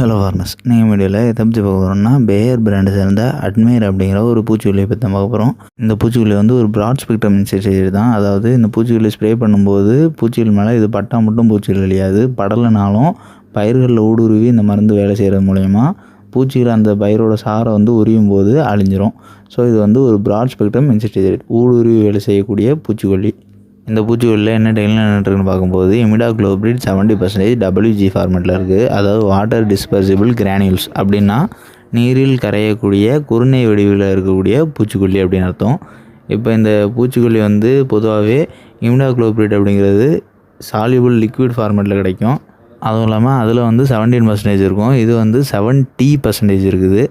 Hello ஃபார்மஸ் நீங்கள் வீடியோவில் எதை பற்றி பார்க்க போகிறோம்னா பேயர் பிராண்டை சேர்ந்த அட்மையர் அப்படிங்கிற ஒரு பூச்சிக்கொல்லியை பற்றி பார்க்க போகிறோம் இந்த பூச்சிக்கொல்லி வந்து ஒரு ப்ராட் ஸ்பெக்ட்ரம் இன்செக்டிசைடு தான். அதாவது இந்த பூச்சிக்கொல்லி ஸ்ப்ரே பண்ணும்போது பூச்சிகள் மேலே இது பட்டா மட்டும் பூச்சிகள் அழியாது படலைனாலும் பயிர்களில் ஊடுருவி இந்த மருந்து வேலை செய்கிறது மூலயமா பூச்சிகள் அந்த பயிரோட சாரை வந்து உரியும் போது அழிஞ்சிரும். ஸோ இது வந்து ஒரு ப்ராட் ஸ்பெக்ட்ரம் இன்செக்டிசைடு ஊடுருவி வேலை செய்யக்கூடிய பூச்சிக்கொல்லி. இந்த பூச்சிக்கொல்லியில் என்ன டெய்லி இருக்குன்னு பார்க்கும்போது imidacloprid seventy percentage WG ஃபார்மெட்டில் இருக்குது அதாவது வாட்டர் டிஸ்பர்சிபிள் கிரானியூல்ஸ் அப்படின்னா நீரில் கரையக்கூடிய குறுநை வடிவில் இருக்கக்கூடிய பூச்சிக்கொல்லி அப்படின்னு அர்த்தம். இப்போ இந்த பூச்சிக்கொல்லி வந்து பொதுவாகவே இமிடா குளோபிரிட் அப்படிங்கிறது சால்யூபிள் லிக்விட் ஃபார்மெட்டில் கிடைக்கும். அதுவும் இல்லாமல் அதில் வந்து செவன்டீன் பர்சன்டேஜ் இருக்கும். இது வந்து செவன்ட்டி பர்சன்டேஜ் இருக்குது.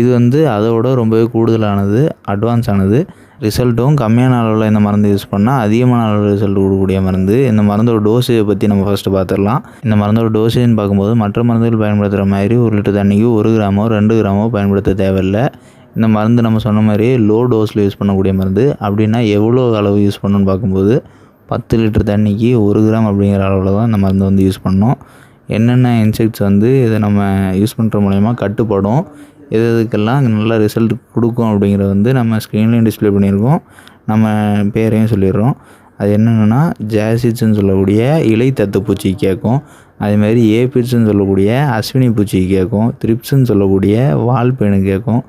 இது வந்து அதோட ரொம்பவே கூடுதலானது அட்வான்ஸ் ஆனது. ரிசல்ட்டும் கம்மியான அளவில் இந்த மருந்து யூஸ் பண்ணால் அதிகமான அளவில் ரிசல்ட் கொடுக்கக்கூடிய மருந்து. இந்த மருந்தோட டோஸேஜை பற்றி நம்ம ஃபஸ்ட்டு பார்த்துடலாம் இந்த மருந்தோட டோசேஜ்னு பார்க்கும்போது மற்ற மருந்துகள் பயன்படுத்துகிற மாதிரி ஒரு லிட்டர் தண்ணிக்கு ஒரு கிராமோ ரெண்டு கிராமோ பயன்படுத்த தேவையில்லை. இந்த மருந்து நம்ம சொன்ன மாதிரி லோ டோஸில் யூஸ் பண்ணக்கூடிய மருந்து. அப்படின்னா எவ்வளோ அளவு யூஸ் பண்ணணும்னு பார்க்கும்போது பத்து லிட்டர் தண்ணிக்கு ஒரு கிராம் அப்படிங்கிற அளவில் தான் இந்த மருந்து வந்து யூஸ் பண்ணணும். என்னென்ன இன்செக்ட்ஸ் வந்து இதை நம்ம யூஸ் பண்ணுற மூலயமா கட்டுப்படும். எது எதுக்கெல்லாம் நல்ல ரிசல்ட் கொடுக்கும் அப்படிங்கிறத வந்து நம்ம ஸ்க்ரீன்லேயும் டிஸ்ப்ளே பண்ணியிருக்கோம். நம்ம பேரையும் சொல்லிடுறோம். அது என்னென்னா ஜாசிட்ஸ்ன்னு சொல்லக்கூடிய இலை தத்துப்பூச்சி கேட்கும். அதேமாதிரி ஏபிட்ஸ்ன்னு சொல்லக்கூடிய அஸ்வினி பூச்சி கேட்கும். த்ரிப்ஸ்ன்னு சொல்லக்கூடிய வால் பெயின் கேட்கும்.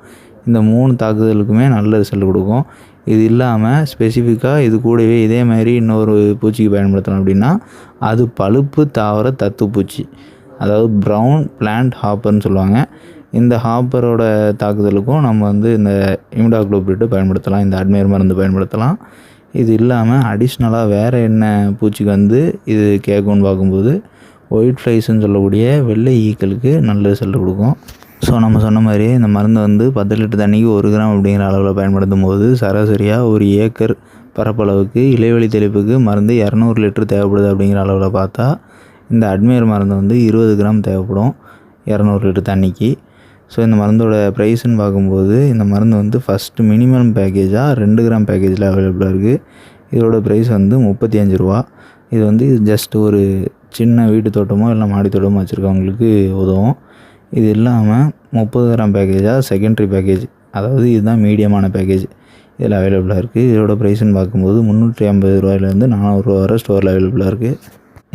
இந்த மூணு தாக்குதலுக்குமே நல்ல ரிசல்ட் கொடுக்கும். இது இல்லாமல் ஸ்பெசிஃபிக்காக இது கூடவே இதே மாதிரி இன்னொரு பூச்சிக்கு பயன்படுத்தணும் அப்படின்னா அது பழுப்பு தாவர தத்துப்பூச்சி அதாவது ப்ரௌன் பிளான்ட் ஹாப்பர்னு சொல்லுவாங்க. இந்த ஹாப்பரோட தாக்குதலுக்கும் நம்ம வந்து இந்த இமிடாக்ளோபிரிட்டு பயன்படுத்தலாம் இந்த அட்மையர் மருந்து பயன்படுத்தலாம். இது இல்லாமல் அடிஷ்னலாக வேறு என்ன பூச்சிக்கு வந்து இது கேட்கும்னு பார்க்கும்போது ஒயிட் ஃப்ளைஸ்ன்னு சொல்லக்கூடிய வெள்ளை ஈக்களுக்கு நல்ல ரிசல்ட் கொடுக்கும். ஸோ நம்ம சொன்ன மாதிரி இந்த மருந்து வந்து பத்து லிட்டர் தண்ணிக்கு ஒரு கிராம் அப்படிங்கிற அளவில் பயன்படுத்தும் போது சராசரியாக ஒரு ஏக்கர் பரப்பளவுக்கு இலைவெளி தெளிப்புக்கு மருந்து இரநூறு லிட்டர் தேவைப்படுது அப்படிங்கிற அளவில் பார்த்தா இந்த அட்மையர் மருந்து வந்து இருபது கிராம் தேவைப்படும் இரநூறு லிட்டர் தண்ணிக்கு. ஸோ இந்த மருந்தோட ப்ரைஸ்ன்னு பார்க்கும்போது இந்த மருந்து வந்து ஃபஸ்ட்டு மினிமம் பேக்கேஜாக ரெண்டு கிராம் பேக்கேஜில் அவைலபிளாக இருக்குது இதோட ப்ரைஸ் வந்து முப்பத்தி அஞ்சு ரூபா. இது வந்து ஜஸ்ட் ஒரு சின்ன வீட்டு தோட்டமோ இல்லை மாடி தோட்டமோ வச்சுருக்கவங்களுக்கு உதவும். இது இல்லாமல் முப்பது கிராம் பேக்கேஜாக செகண்டரி பேக்கேஜ் அதாவது இதுதான் மீடியமான பேக்கேஜ் இதில் அவைலபிளாக இருக்குது இதோட ப்ரைஸ்ன்னு பார்க்கும்போது முந்நூற்றி ஐம்பது ரூபாயிலேருந்து நானூறுரூவா வரை ஸ்டோரில் அவைலபிளாக இருக்குது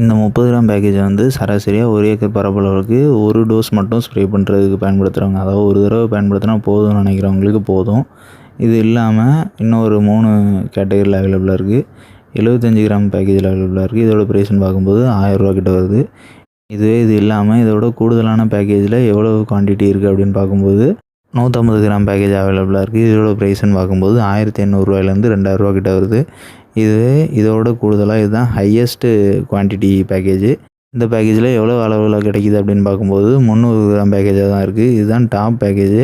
இந்த முப்பது கிராம் பேக்கேஜை வந்து சராசரியாக ஒரு ஏக்கர் பரப்பளவுக்கு ஒரு டோஸ் மட்டும் ஸ்ப்ரே பண்ணுறதுக்கு பயன்படுத்துகிறவங்க அதாவது ஒரு தடவை பயன்படுத்தினா போதும்னு நினைக்கிறவங்களுக்கு போதும். இது இல்லாமல் இன்னொரு மூணு கேட்டகரியில் அவைலபிளாக இருக்குது எழுபத்தஞ்சி கிராம் பேக்கேஜில் அவைலபிளாக இருக்குது இதோட ப்ரைஸ்னு பார்க்கும்போது ஆயிரரூவா கிட்ட வருது. இதுவே இது இல்லாமல் இதோட கூடுதலான பேக்கேஜில் எவ்வளோ குவான்டிட்டி இருக்குது அப்படின்னு பார்க்கும்போது நூற்றம்பது கிராம் பேக்கேஜ் அவைலபிளாக இருக்குது இதோட ப்ரைஸ்ன்னு பார்க்கும்போது ஆயிரத்தி எண்ணூறுரூவாயிலேருந்து ரெண்டாயிரரூவா கிட்ட வருது. இது இதோட கூடுதலாக இதுதான் ஹையஸ்ட்டு குவான்டிட்டி பேக்கேஜ் இந்த பேக்கேஜில் எவ்வளோ அளவில் கிடைக்கிது அப்படின்னு பார்க்கும்போது முந்நூறு கிராம் பேக்கேஜாக தான் இருக்குது இதுதான் டாப் பேக்கேஜ்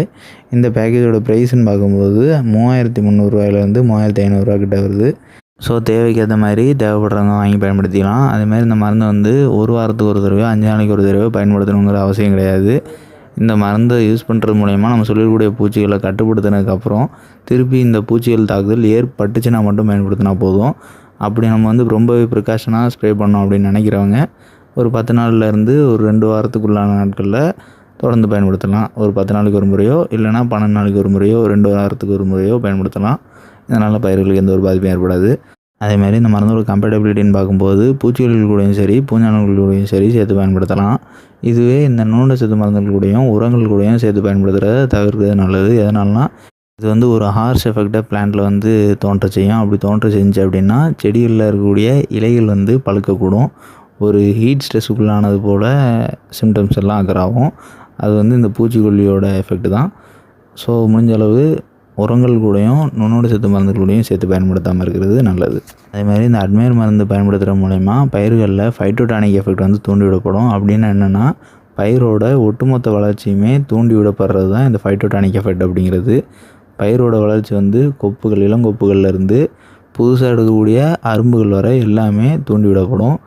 இந்த பேக்கேஜோட ப்ரைஸ்ன்னு பார்க்கும்போது மூவாயிரத்தி முந்நூறுரூவாயிலேருந்து மூவாயிரத்தி ஐநூறுரூவா கிட்ட வருது. ஸோ தேவைக்கு ஏற்ற மாதிரி தேவைப்படுறவங்க வாங்கி பயன்படுத்திக்கலாம். அதேமாதிரி இந்த மருந்து வந்து ஒரு வாரத்துக்கு ஒரு தடவை அஞ்சு நாளைக்கு ஒரு தடவை பயன்படுத்தணுங்கிற அவசியம் கிடையாது. இந்த மருந்தை யூஸ் பண்ணுறது மூலயமா நம்ம சொல்லக்கூடிய பூச்சிகளை கட்டுப்படுத்தினதுக்கப்புறம் திருப்பி இந்த பூச்சிகள் தாக்குதல் ஏற்பட்டுச்சுன்னா மட்டும் பயன்படுத்தினா போதும். அப்படி நம்ம வந்து ரொம்பவே ப்ரிகாஷனாக ஸ்ப்ரே பண்ணோம் அப்படின்னு நினைக்கிறவங்க ஒரு பத்து நாள்லேருந்து ஒரு ரெண்டு வாரத்துக்குள்ளான நாட்களில் தொடர்ந்து பயன்படுத்தலாம். ஒரு பத்து நாளைக்கு ஒரு முறையோ இல்லைனா பன்னெண்டு நாளைக்கு ஒரு முறையோ ரெண்டு வாரத்துக்கு ஒரு முறையோ பயன்படுத்தலாம். இதனால் பயிர்களுக்கு எந்த ஒரு பாதிப்பும் ஏற்படாது. அதேமாதிரி இந்த மருந்தோட கம்பேட்டபிலிட்டின்னு பார்க்கும்போது பூச்சிகள் கூடயும் சரி பூஞ்சானங்கள் கூடயும் சரி சேர்த்து பயன்படுத்தலாம். இதுவே இந்த நூண்ட சத்து மருந்துகள் கூடயும் உரங்கள் கூடயும் சேர்த்து பயன்படுத்துகிறத தவிர்க்கிறது நல்லது. எதனால்னா இது வந்து ஒரு ஹார்ஸ் எஃபெக்டாக பிளான்ட்டில் வந்து தோன்ற செய்யும். அப்படி தோன்ற செஞ்சு அப்படின்னா செடிகளில் இருக்கக்கூடிய இலைகள் வந்து பழுக்கக்கூடும். ஒரு ஹீட் ஸ்ட்ரெஸ்ஸுக்குள்ளானது போல் சிம்டம்ஸ் எல்லாம் அக்கராகும் அது வந்து இந்த பூச்சிக்கொல்லியோட எஃபெக்ட் தான். ஸோ முடிஞ்ச அளவு உரங்கள் கூடயும் நுண்ணோட சத்து மருந்துகளோடையும் சேர்த்து பயன்படுத்தாமல் இருக்கிறது நல்லது. அதேமாதிரி இந்த அட்மையர் மருந்து பயன்படுத்துகிற மூலயமா பயிர்களில் ஃபைட்டோடானிக் எஃபெக்ட் வந்து தூண்டிவிடப்படும். அப்படின்னு என்னென்னா பயிரோட ஒட்டுமொத்த வளர்ச்சியுமே தூண்டி விடப்படுறது தான் இந்த ஃபைட்டோடானிக் எஃபெக்ட் அப்படிங்கிறது. பயிரோட வளர்ச்சி வந்து கொப்புகள் இளங்கொப்புகள்லேருந்து புதுசாக எடுக்கக்கூடிய அரும்புகள் வரை எல்லாமே தூண்டி விடப்படும்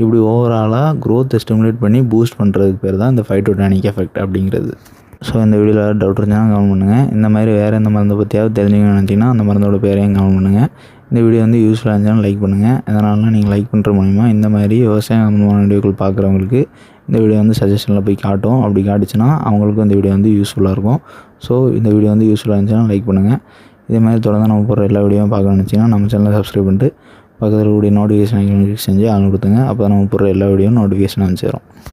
இப்படி ஓவராலாக க்ரோத்தை ஸ்டிமுலேட் பண்ணி பூஸ்ட் பண்ணுறதுக்கு பேர் தான் இந்த ஃபைட்டோடானிக் எஃபெக்ட் அப்படிங்கிறது. ஸோ இந்த வீடியோவில் டவுட் இருந்தாலும் கவனம் பண்ணுங்கள் இந்த மாதிரி வேறு எந்த மருந்தை பற்றியாவது தெரிஞ்சுக்கணும்னு நினச்சிங்கன்னா அந்த மருந்தோட பேரையும் கவனம் பண்ணுங்கள் இந்த வீடியோ வந்து யூஸ்ஃபுல்லாக இருந்துச்சுன்னா லைக் பண்ணுங்கள் அதனால நீங்கள் லைக் பண்ணுற மூலிமா இந்த மாதிரி விவசாயம் சம்மந்தமான வீடியோக்கள் பார்க்குறவங்களுக்கு இந்த வீடியோ வந்து சஜஷனில் போய் காட்டும். அப்படி காட்டுச்சுன்னா அவங்களுக்கும் இந்த வீடியோ வந்து யூஸ்ஃபுல்லாக இருக்கும். ஸோ இந்த வீடியோ வந்து யூஸ்ஃபுல்லாக இருந்துச்சுன்னா லைக் பண்ணுங்கள் இதே மாதிரி தொடர்ந்து நம்ம போகிற எல்லா வீடியோவும் பார்க்கணும்னு நினச்சிங்கன்னா நம்ம சேனலை சப்ஸ்கிரைப் பண்ணிட்டு பக்கத்தில் கூடிய நோட்டிஃபிகேஷன் கிளிக் செஞ்சு ஆள் கொடுத்துங்க அப்போ தான் நம்ம போடுற எல்லா வீடியோவும் நோட்டிஃபிகேஷன் அனுப்பிச்சிடும்